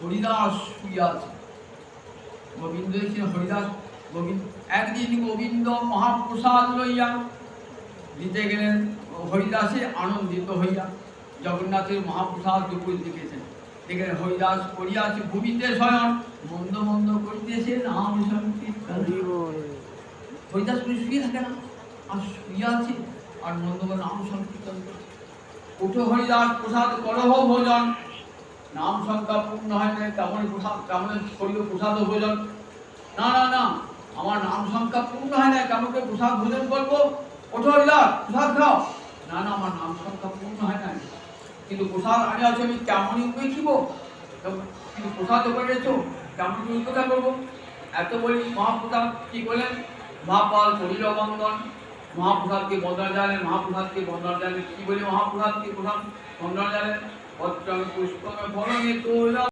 হরিদাস শুয়ে আছে গোবিন্দ দেখছেন হরিদাস, গোবিন্দ, একদিন গোবিন্দ মহাপ্রসাদ লইয়া দিতে গেলেন। হরিদাসে আনন্দিত হইয়া জগন্নাথের মহাপ্রসাদ দুপুর দেখেছেন। দেখলেন হরিদাস করিয়াছে, ভূমিতে শয়ন, মন্দ মন্দ করিতেছে, নাম সংকীর্তন। হরিদাস করে শুয়ে থাকে না, আর শুয়ে আর মন্দ নাম সংকীর্তন উঠো হরিদাস, প্রসাদ করহ ভোজন, নাম সংখ্যা পূর্ণ হয় না কেমন প্রসাদ করিল প্রসাদ ভোজন? না না না, আমার নাম সংখ্যা পূর্ণ হয় না প্রসাদ ভোজন করব? ওঠো প্রসাদ খাও। না না, আমার নাম সংখ্যা পূর্ণ হয় না কিন্তু প্রসাদ আনে আছে, আমি কেমনই উপায় খিব কিন্তু প্রসাদ করে রেছো কেমন করে উপকার করব? এত বলি মহাপ্রসাদ, কি করলেন মহাপাল করিল বন্দন মহাপ্রসাদকে বন্দনা জানেন, মহাপ্রসাদকে বন্দনা কি বলে মহাপ্রসাদকে প্রধান বন্দনা জানেন, পত্র পুষ্পমে ফলনে